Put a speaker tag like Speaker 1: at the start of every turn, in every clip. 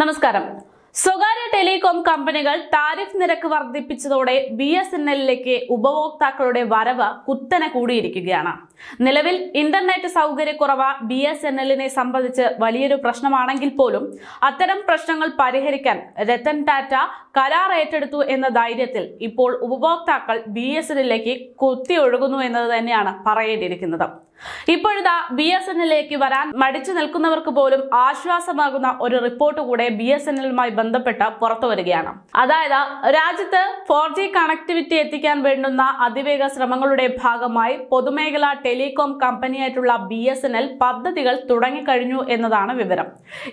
Speaker 1: നമസ്കാരം. സ്വകാര്യ ടെലികോം കമ്പനികൾ താരിഫ് നിരക്ക് വർദ്ധിപ്പിച്ചതോടെ ബി എസ് എൻ എല്ലിലേക്ക് ഉപഭോക്താക്കളുടെ വരവ് കുത്തനെ കൂടിയിരിക്കുകയാണ്. നിലവിൽ ഇന്റർനെറ്റ് സൗകര്യക്കുറവ് ബി എസ് എൻ എല്ലിനെ സംബന്ധിച്ച് വലിയൊരു പ്രശ്നമാണെങ്കിൽ പോലും അത്തരം പ്രശ്നങ്ങൾ പരിഹരിക്കാൻ രത്തൻ ടാറ്റ കരാർ ഏറ്റെടുത്തു എന്ന ധൈര്യത്തിൽ ഇപ്പോൾ ഉപഭോക്താക്കൾ ബി എസ് എന്നിലേക്ക് കുത്തിയൊഴുകുന്നു എന്നത് തന്നെയാണ് പറയേണ്ടിയിരിക്കുന്നത്. ഇപ്പോഴിതാ ബി എസ് എന്നിലേക്ക് വരാൻ മടിച്ചു നിൽക്കുന്നവർക്ക് പോലും ആശ്വാസമാകുന്ന ഒരു റിപ്പോർട്ട് കൂടെ ബി എസ് എല്ലുമായി ബന്ധപ്പെട്ട് പുറത്തു വരികയാണ്. അതായത് രാജ്യത്ത് ഫോർ ജി കണക്ടിവിറ്റി എത്തിക്കാൻ വേണ്ടുന്ന അതിവേഗ ശ്രമങ്ങളുടെ ഭാഗമായി പൊതുമേഖലാ ടെലികോം കമ്പനിയായിട്ടുള്ള ബി എസ് എൻ എൽ പദ്ധതികൾ തുടങ്ങിക്കഴിഞ്ഞു എന്നതാണ് വിവരം.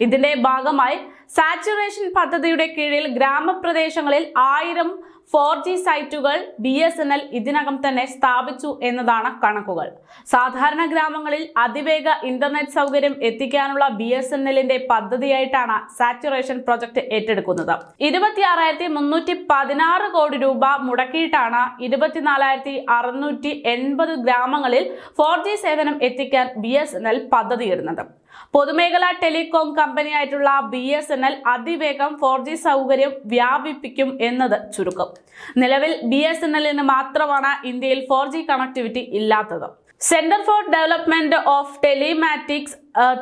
Speaker 1: ഇതിന്റെ ഭാഗമായി സാച്ചുറേഷൻ പദ്ധതിയുടെ കീഴിൽ ഗ്രാമപ്രദേശങ്ങളിൽ ആയിരം ഫോർ ജി സൈറ്റുകൾ ബി എസ് എൻ എൽ ഇതിനകം തന്നെ സ്ഥാപിച്ചു എന്നതാണ് കണക്കുകൾ. സാധാരണ ഗ്രാമങ്ങളിൽ അതിവേഗ ഇന്റർനെറ്റ് സൗകര്യം എത്തിക്കാനുള്ള ബി എസ് എൻ എല്ലിന്റെ പദ്ധതിയായിട്ടാണ് സാറ്റുറേഷൻ പ്രൊജക്ട് ഏറ്റെടുക്കുന്നത്. ഇരുപത്തിയാറായിരത്തി മുന്നൂറ്റി പതിനാറ് കോടി രൂപ മുടക്കിയിട്ടാണ് ഇരുപത്തിനാലായിരത്തി എൺപത് ഗ്രാമങ്ങളിൽ ഫോർ ജി സേവനം എത്തിക്കാൻ ബി എസ് എൻ എൽ പദ്ധതിയിടുന്നത്. പൊതുമേഖലാ ടെലികോം കമ്പനിയായിട്ടുള്ള ബി എസ് എൻ എൽ അതിവേഗം ഫോർ ജി സൗകര്യം വ്യാപിപ്പിക്കും എന്നത് ചുരുക്കം. നിലവിൽ ബി എസ് എൻ എല്ലിന് മാത്രമാണ് ഇന്ത്യയിൽ ഫോർ കണക്ടിവിറ്റി ഇല്ലാത്തത്. Centre for development of telematics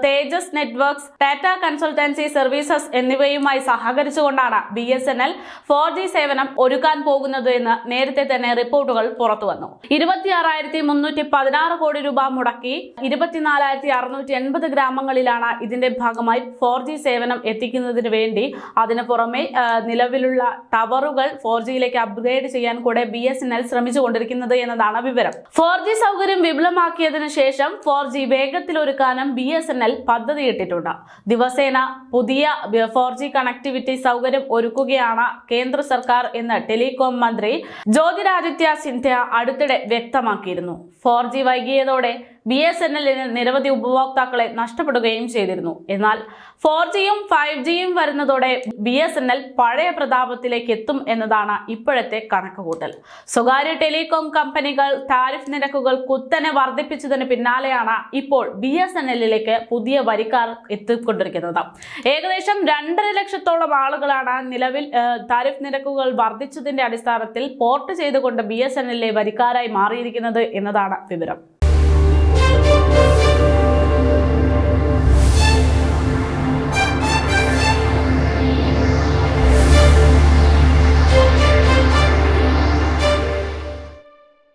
Speaker 1: Tejas networks Tata consultancy services എന്നിവയുമായി സഹകരിച്ചുകൊണ്ടാണ് B S N L four G സേവനം ഒരുക്കാൻ പോകുന്നത് എന്ന് നേരത്തെ തന്നെ റിപ്പോർട്ടുകൾ പുറത്തു വന്നു. ഇരുപത്തിയാറായിരത്തി മുന്നൂറ്റി പതിനാറ് കോടി രൂപ മുടക്കി ഇരുപത്തിനാലായിരത്തി അറുന്നൂറ്റി എൺപത് ഗ്രാമങ്ങളിലാണ് ഇതിന്റെ ഭാഗമായി ഫോർ ജി സേവനം എത്തിക്കുന്നതിന് വേണ്ടി അതിന് പുറമെ നിലവിലുള്ള ടവറുകൾ ഫോർ ജിയിലേക്ക് അപ്ഗ്രേഡ് ചെയ്യാൻ കൂടെ ബി എസ് എൻ എൽ ശ്രമിച്ചുകൊണ്ടിരിക്കുന്നത് എന്നതാണ് വിവരം. ഫോർ ജി സൗകര്യം വിപുലമാക്കിയതിനു ശേഷം ഫോർ ജി വേഗത്തിലൊരുക്കാനും ബി എസ് എൻ എൽ പദ്ധതിയിട്ടിട്ടുണ്ട് ദിവസേന പുതിയ ഫോർ ജി കണക്ടിവിറ്റി സൗകര്യം ഒരുക്കുകയാണ് കേന്ദ്ര സർക്കാർ എന്ന് ടെലികോം മന്ത്രി ജ്യോതിരാദിത്യ സിന്ധ്യ അടുത്തിടെ വ്യക്തമാക്കിയിരുന്നു. ഫോർ ജി വൈകിയതോടെ ബി എസ് എൻ എല്ലിന് നിരവധി ഉപഭോക്താക്കളെ നഷ്ടപ്പെടുകയും ചെയ്തിരുന്നു. എന്നാൽ ഫോർ ജിയും ഫൈവ് ജിയും വരുന്നതോടെ ബി എസ് എൻ എൽ പഴയ പ്രതാപത്തിലേക്ക് എത്തും എന്നതാണ് ഇപ്പോഴത്തെ കണക്കുകൂട്ടൽ. സ്വകാര്യ ടെലികോം കമ്പനികൾ താരിഫ് നിരക്കുകൾ കുത്തനെ വർദ്ധിപ്പിച്ചതിന് പിന്നാലെയാണ് ഇപ്പോൾ ബി എസ് എൻ എല്ലിലേക്ക് പുതിയ വരിക്കാർ എത്തിക്കൊണ്ടിരിക്കുന്നത്. ഏകദേശം രണ്ടര ലക്ഷത്തോളം ആളുകളാണ് നിലവിൽ താരിഫ് നിരക്കുകൾ വർദ്ധിച്ചതിന്റെ അടിസ്ഥാനത്തിൽ പോർട്ട് ചെയ്തുകൊണ്ട് ബി എസ് എൻ എല്ലിലെ വരിക്കാരായി മാറിയിരിക്കുന്നത് എന്നതാണ് വിവരം. Thank you.